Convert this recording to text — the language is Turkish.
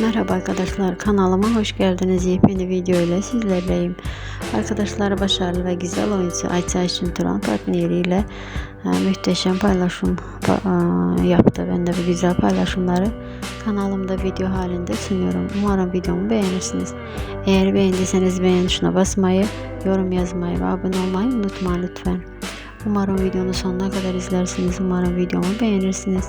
Merhaba arkadaşlar kanalıma hoş geldiniz. Yepyeni video ile sizlerleyim. Arkadaşlar başarılı ve güzel oyuncu Ayça Ayşin Turan partneriyle e, muhteşem paylaşım pa- e, yaptı. Ben de bu güzel paylaşımları kanalımda video halinde sunuyorum. Umarım videomu beğenirsiniz. Eğer beğendiyseniz beğen tuşuna basmayı, yorum yazmayı ve abone olmayı unutmayın lütfen. Umarım videonun sonuna kadar izlersiniz. Umarım videomu beğenirsiniz.